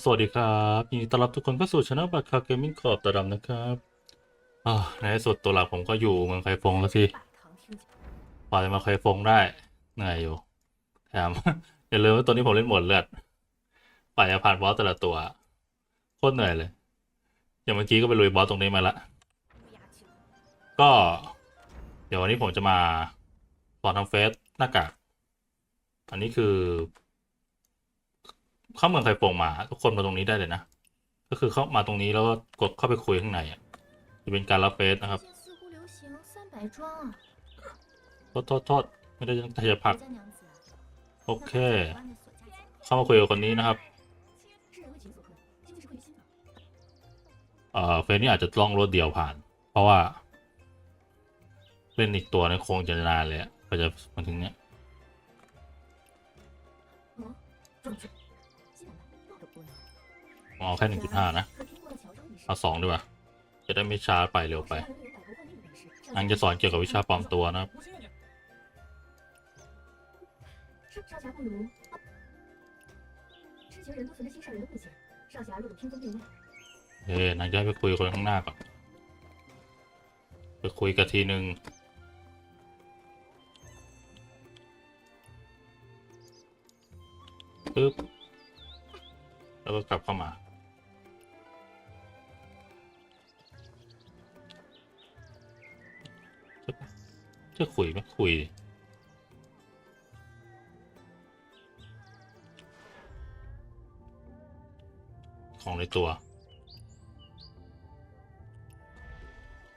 สวัสดีครับยินดีต้อนรับทุกคนเข้าสู่ช anel บัตรคาเกมมิ่งขอบตาดำนะครับอ่าในที่สุดตัวหลักผมก็อยู่เมืองไคฟงแล้วสิกว่าจะมาไคฟงได้เหนื่อยอยู่แถมอย่าลืมว่าตัวนี้ผมเล่นหมดเลือดกว่าจะผ่านบอสแต่ละตัวโคตรเหนื่อยเลย อย่างเมื่อกี้ก็ไปลุยบอสตรงนี้มาละก็ เดี๋ยววันนี้ผมจะมาสอนทำเฟซหน้ากากอันนี้คือ เข้าเมืองไคโป่งมา ทุกคนมาตรงนี้ได้เลยนะ ก็คือเข้ามาตรงนี้แล้วก็กดเข้าไปคุยข้างในอะจะเป็นการรับเฟสนะครับโทษโทษโทษไม่ได้ทยผัก โอเค เข้ามาคุยกับคนนี้นะครับเอ่อเฟสนี่อาจจะล่องรถเดียวผ่าน เพราะว่าเล่นอีกตัวนี่คงจะนานเลยกว่าจะมาถึงเนี้ย เอาแค่หนึ่งจุดห้านะเอาสองดีกว่า จะได้ไม่ช้าไปเร็วไป อังจะสอนเกี่ยวกับวิชาปลอมตัวนะครับเฮ้นางจะไปคุยคนข้างหน้าก่อน ไปคุยกันทีหนึ่งปึ๊บแล้วก็กลับเข้ามา จะคุยไหมคุย ของในตัว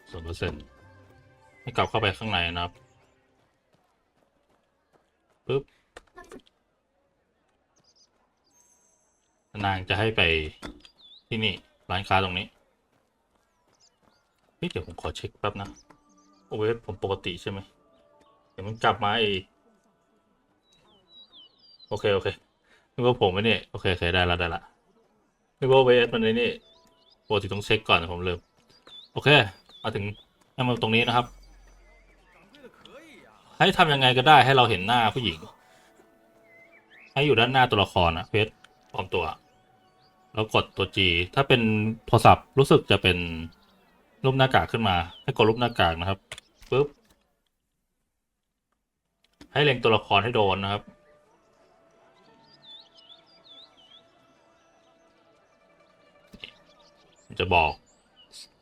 ส่วนเปอร์เซ็นต์ให้กลับเข้าไปข้างในนะครับปึ๊บนางจะให้ไปที่นี่ ร้านค้าตรงนี้เฮ้ยเดี๋ยวผมขอเช็คแป๊บนะ เวสผมปกติใช่ไหมเดี๋ยวมันกลับมาอีกโอเค โอเคนึกว่าผมไม่นี่ยโอเคโอเคได้ละได้ละนึกว่าเวสมันในนี่ปกติต้องเช็คก่อนผมลืมโอเคมาถึงให้มาตรงนี้นะครับ ให้ทำยังไงก็ได้ให้เราเห็นหน้าผู้หญิง ให้อยู่ด้านหน้าตัวละครอะเฟซปลอมตัว แล้วกดตัว G ถ้าเป็นโทรศัพท์รู้สึกจะเป็นรูปหน้ากากขึ้นมา ให้กดรูปหน้ากากนะครับ ปุ๊บ ให้เล็งตัวละครให้โดนนะครับ จะบอก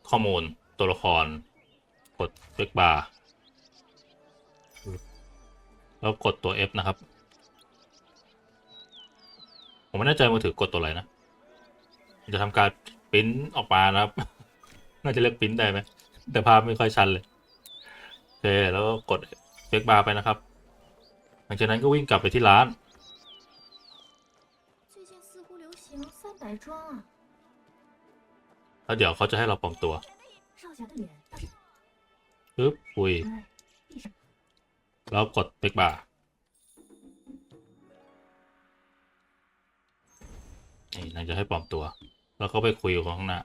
ข้อมูลตัวละคร กดเล็กบาร์แล้วกดตัว F นะครับ ผมไม่แน่ใจมือถือกดตัวอะไรนะ จะทำการปริ้นออกมานะครับ น่าจะเรียกปริ้นได้ไหม แต่ภาพไม่ค่อยชันเลย เคแล้วกดเบรกบาร์ไปนะครับ หลังจากนั้นก็วิ่งกลับไปที่ร้านแล้วเดี๋ยวเขาจะให้เราปลอมตัวปึ๊บอุ้ยแล้วกดเบรกบาร์นี่นางจะให้ปลอมตัว แล้วเขาไปคุยอยู่ข้างหน้า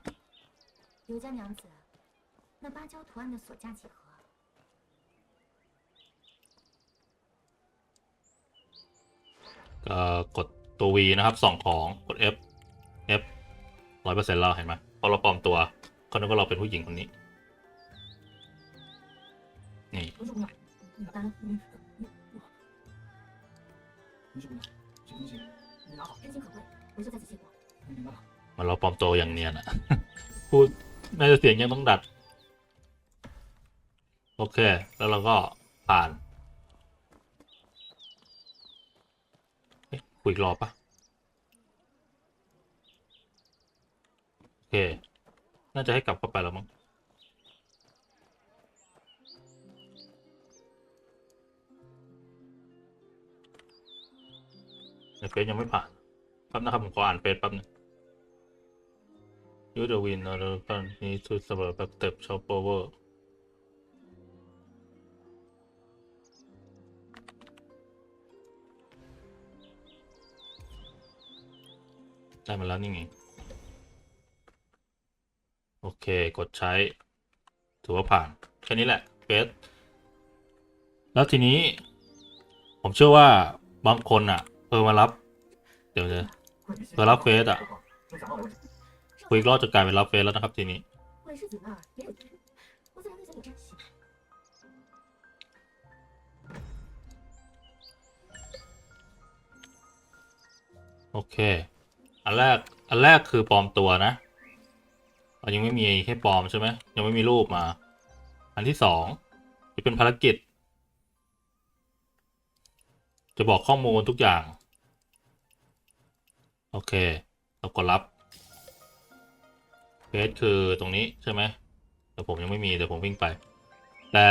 กดตัว V นะครับส่องของกด F F ร้อยเปอร์เซ็นต์เราเห็นไหมพอเราปลอมตัวเขาคิดว่าเราเป็นผู้หญิงคนนี้ นี่ มันเราปลอมตัวอย่างเนียนอะ พูดน่าจะเสียงยังต้องดัด โอเค แล้วเราก็ผ่าน คุยอีกรอบปะโอเค น่าจะให้กลับเข้าไปแล้วมั้งในเฟซยังไม่ผ่านแป๊บนะครับผมขออ่านเฟซแป๊บนึงยูเดวินเราตอนนี้สุดเสมอแบบเต็บชอปเปอร์ ได้มาแล้วนี่ไง โอเค กดใช้ ถือว่าผ่าน แค่นี้แหละเฟสแล้วทีนี้ ผมเชื่อว่าบางคนอะเพิ่มมารับ เดี๋ยวเดี๋ยวเออรับเฟสอะ คุยรอบจะกลายเป็นรับเฟสแล้วนะครับทีนี้โอเค อันแรก อันแรกคือปลอมตัวนะเรายังไม่มีให้ปลอมใช่ไหมยังไม่มีรูปมา อันที่สองจะเป็นภารกิจ จะบอกข้อมูลทุกอย่าง โอเค เรากดรับเพจคือตรงนี้ใช่ไหมแต่ผมยังไม่มีเดี๋ยวผมวิ่งไป แต่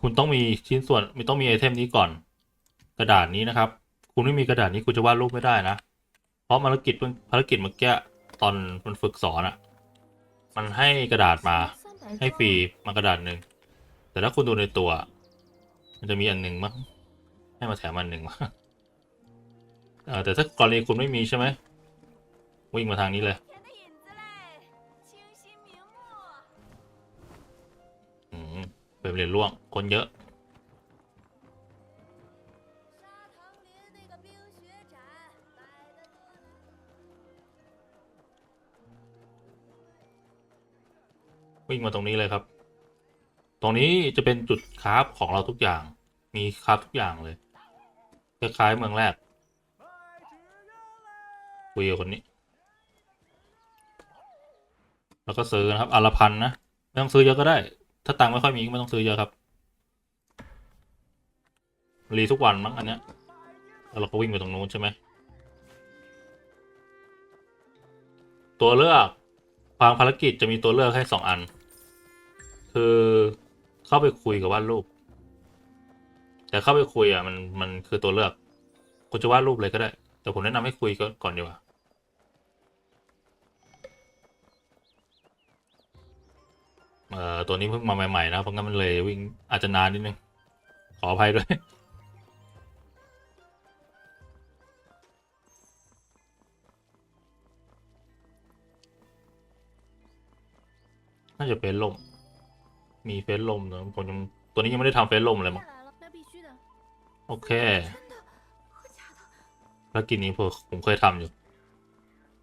คุณต้องมีชิ้นส่วนมีต้องมีไอเทมนี้ก่อน กระดาษนี้นะครับ คุณไม่มีกระดาษนี้คุณจะวาดรูปไม่ได้นะ เพราะภารกิจภารกิจเมื่อกี้ตอนมันฝึกสอนอะมันให้กระดาษมาให้ฟรีมากระดาษหนึ่งแต่ถ้าคุณดูในตัว มันจะมีอันหนึ่งมั้งให้มาแถมอันหนึ่งมาแต่ถ้ากรณีคุณไม่มีใช่ไหมวิ่งมาทางนี้เลยเป็นเรียนร่วงคนเยอะ วิ่งมาตรงนี้เลยครับ ตรงนี้จะเป็นจุดคราฟของเราทุกอย่าง มีคราฟทุกอย่างเลยคล้ายๆเมืองแรกคุยกับคนนี้ แล้วก็ซื้อนะครับอนลพันนะไม่ต้องซื้อเยอะก็ได้ ถ้าตังค์ไม่ค่อยมีก็ไม่ต้องซื้อเยอะครับ รีทุกวันมั้งอันเนี้ยแล้วเราก็วิ่งไปตรงนู้นใช่ไหมตัวเลือก ฟังภารกิจจะมีตัวเลือกให้สองอัน คือเข้าไปคุยกับวาดรูป แต่เข้าไปคุยอะมันมันคือตัวเลือก คุณจะวาดรูปเลยก็ได้ แต่ผมแนะนำให้คุยก่อนก่อนดีกว่าเอ่อตัวนี้เพิ่งมาใหม่ๆนะเพราะงั้นมันเลยวิ่งอาจจะนานนิดนึงขออภัยด้วย น่าจะเฟสลม มีเฟสลมนะผมยังตัวนี้ยังไม่ได้ทำเฟสลมเลยมั้งโอเคภารกิจนี้ผมเคยทำอยู่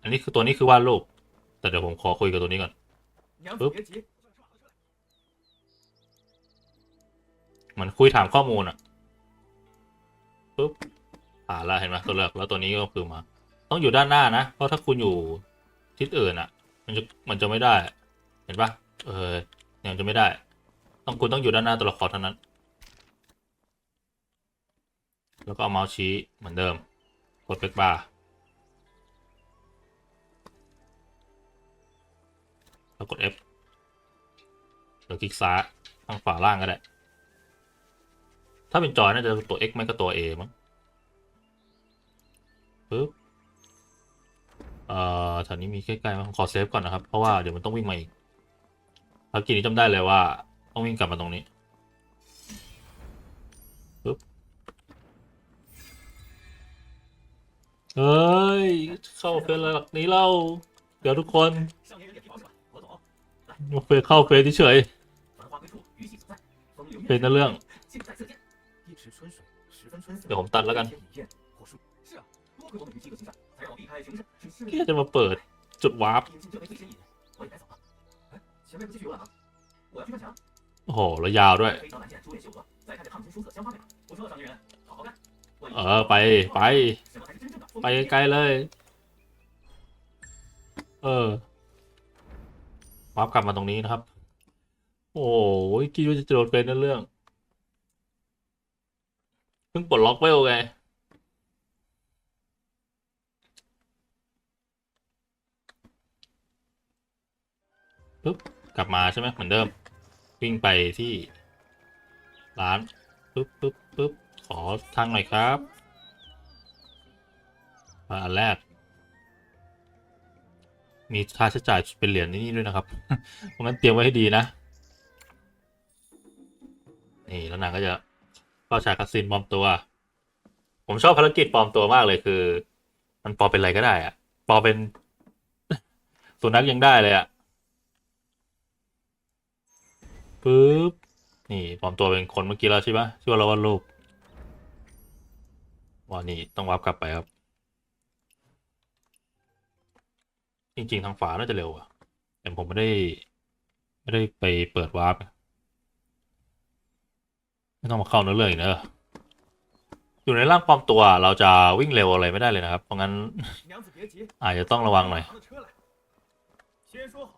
อันนี้คือตัวนี้คือวาดรูป แต่เดี๋ยวผมขอคุยกับตัวนี้ก่อนปึ๊บมันคุยถามข้อมูลอะปึ๊บผ่านแล้วเห็นไหมตัวแรกแล้วตัวนี้ก็คือมา ต้องอยู่ด้านหน้านะ เพราะถ้าคุณอยู่ทิศอื่นอะมันจะมันจะไม่ได้ เห็นปะ เออเนี่ยมันจะไม่ได้ ต้องคุณต้องอยู่ด้านหน้าตัวละครเท่านั้น แล้วก็เอาเมาส์ชี้เหมือนเดิม กดเบรกบาร์แล้วกด F หรือคลิกซ้ายทางฝาล่างก็ได้ ถ้าเป็นจอยน่าจะตัว X ไม่ก็ตัว A มั้งปึ๊บเอ่อแถวนี้มีใกล้ๆมั้งขอเซฟก่อนนะครับ เพราะว่าเดี๋ยวมันต้องวิ่งมาอีก ภารกิจนี้จำได้เลยว่า ต้องวิ่งกลับมาตรงนี้ปึ๊บเฮ้ย เข้าเฟสหลักนี้เล่าเดี๋ยวทุกคนเฟสเข้าเฟสเฉยเฟสนั่นเรื่อง เดี๋ยวผมตัดแล้วกันแค่จะมาเปิดจุดวาร์ป 前面不继续游览吗？我要去看墙。 โอ้โห แล้วยาวด้วย 飞刀斩剑，朱叶绣阁，再看着烫金书册相发配。我说了，上级人，好好干。我 เออ ไป ไป 什么才是真正的风 ไปไกลๆเลย เออวาร์ปกลับมาตรงนี้นะครับ โอ้ยคิดว่าจะโดนเป็นนั่นเรื่อง เพิ่งปลดล็อกเวลไง ปึ๊บ กลับมาใช่ไหมเหมือนเดิม วิ่งไปที่ ร้านปึ๊บปึ๊บปึ๊บขอทางหน่อยครับอ่าอันแรก มีค่าใช้จ่ายเป็นเหรียญนี่ด้วยนะครับ เพราะงั้นเตรียมไว้ให้ดีนะ นี่แล้วนางก็จะเข้าฉากคัสซินปลอมตัว ผมชอบภารกิจปลอมตัวมากเลยคือ มันปลอมเป็นอะไรก็ได้อะปลอมเป็นสุนัขยังได้เลยอะ ปึ๊บ นี่ปลอมตัวเป็นคนเมื่อกี้แล้วใช่ปะที่ว่าเราวาดรูปว่านี่ต้องวับกลับไปครับ จริง ๆ ทางฝาน่าจะเร็วอะแต่ผมไม่ได้ ไม่ได้ไปเปิดวาร์ปไม่ต้องมาเข้าเนื้อเรื่องอีกเนอะอยู่ในร่างปลอมตัวเราจะวิ่งเร็วอะไรไม่ได้เลยนะครับ เพราะงั้น 娘子别急， อาจจะต้องระวังหน่อย 拿的车来。先说好，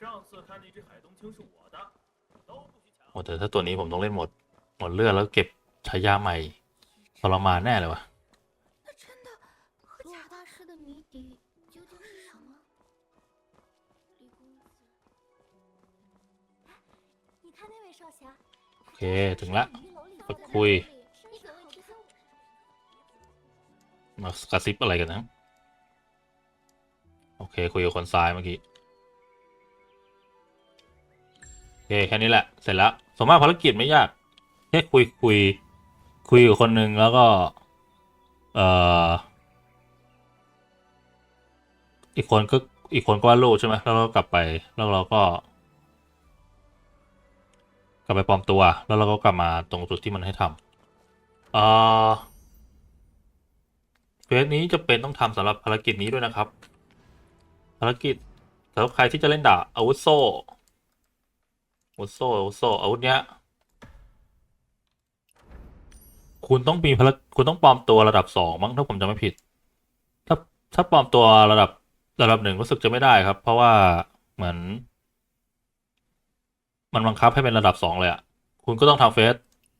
上次看那只海东青是我的，都不许抢。 โอ้ แต่ถ้าตัวนี้ผมต้องเล่นหมด หมดเลือดแล้วเก็บชายาใหม่ทรมานแน่เลยวะโอเค ถึงละมาคุย มากระซิบอะไรกันนะ โอเค คุยกับคนซ้ายเมื่อกี้ โอเค แค่นี้แหละ เสร็จแล้ว สมมติภารกิจไม่ยากแค่คุยคุย คุยกับคนหนึ่งแล้วก็ เอ่อ อีกคนก็อีกคนก็วาดรูปใช่ไหมแล้วเรากลับไป แล้วเราก็ กลับไปปลอมตัว แล้วเราก็กลับมาตรงจุดที่มันให้ทำเอ่อเฟสนี้จะเป็นต้องทำสำหรับภารกิจนี้ด้วยนะครับ ภารกิจสำหรับใครที่จะเล่นดาบอาวุธโซ อาวุธโซ่อาวุธโซ่อาวุธเนี้ย คุณต้องมีภารคุณต้องปลอมตัวระดับสองมั้งถ้าผมจำไม่ผิด ถ้าถ้าปลอมตัวระดับระดับหนึ่งรู้สึกจะไม่ได้ครับ เพราะว่าเหมือน มันบังคับให้เป็นระดับสองเลยอะคุณก็ต้องทำเฟส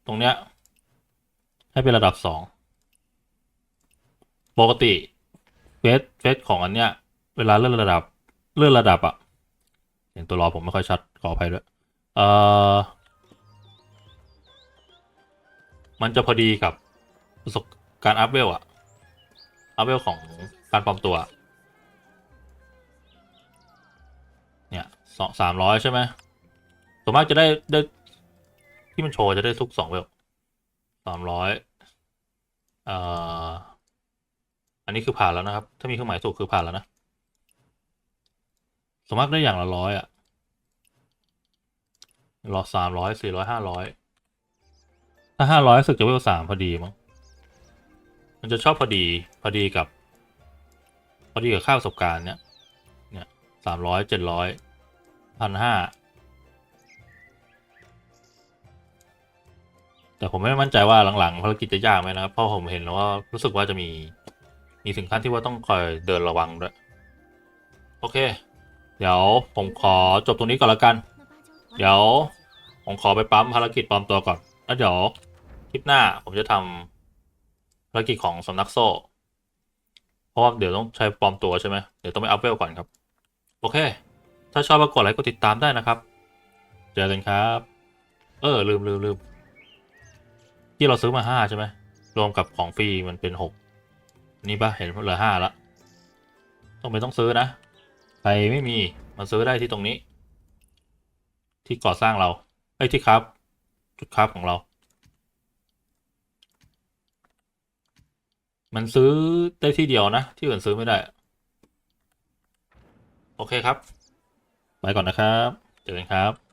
ตรงเนี้ย ให้เป็นระดับสองปกติเฟสเฟสของอันเนี้ย เวลาเลื่อนระดับเลื่อนระดับอะเห็นตัวรอผมไม่ค่อยชัดขออภัยด้วย เออมันจะพอดีกับประสบการอัพเวลอะอัพเวลของการปลอมตัว เนี่ยสองสามร้อยใช่ไหมส่วนมากจะได้ได้ที่มันโชว์จะได้ทุกสองเวลสามร้อยเอ่ออันนี้คือผ่านแล้วนะครับ ถ้ามีเครื่องหมายถูกคือผ่านแล้วนะสมมติได้อย่างละร้อยอะ หลอสามร้อยสี่ร้อยห้าร้อยถ้าห้าร้อยสึกจะเวลสามพอดีมั้งมันจะชอบพอดีพอดีกับ พอดีกับค่าประสบการณ์เนี้ยเนี่ยสามร้อยเจ็ดร้อยพันห้าแต่ผมไม่มั่นใจว่าหลังๆภารกิจจะยากไหมนะครับเพราะผมเห็นแล้วว่ารู้สึกว่าจะมี มีถึงขั้นที่ว่าต้องคอยเดินระวังด้วย โอเค เดี๋ยวผมขอจบตรงนี้ก่อนละกัน เดี๋ยวผมขอไปปั๊มภารกิจปลอมตัวก่อน แล้วเดี๋ยวคลิปหน้าผมจะทำภารกิจของสำนักโซ่ เพราะว่าเดี๋ยวต้องใช้ปลอมตัวใช่ไหมเดี๋ยวต้องไปอัพเวลก่อนครับ โอเค ถ้าชอบก็กดไลค์กดติดตามได้นะครับ เจอกันครับ เออลืมลืมลืมที่เราซื้อมาห้าใช่ไหมรวมกับของฟรีมันเป็นหกนี่ปะเห็นเหลือห้าละต้องไปต้องซื้อนะใครไม่มีมาซื้อได้ที่ตรงนี้ ที่ก่อสร้างเราไอ้ที่ครับ จุดครับของเรา มันซื้อได้ที่เดียวนะ ที่อื่นซื้อไม่ได้ โอเคครับ ไปก่อนนะครับ เจอกันครับ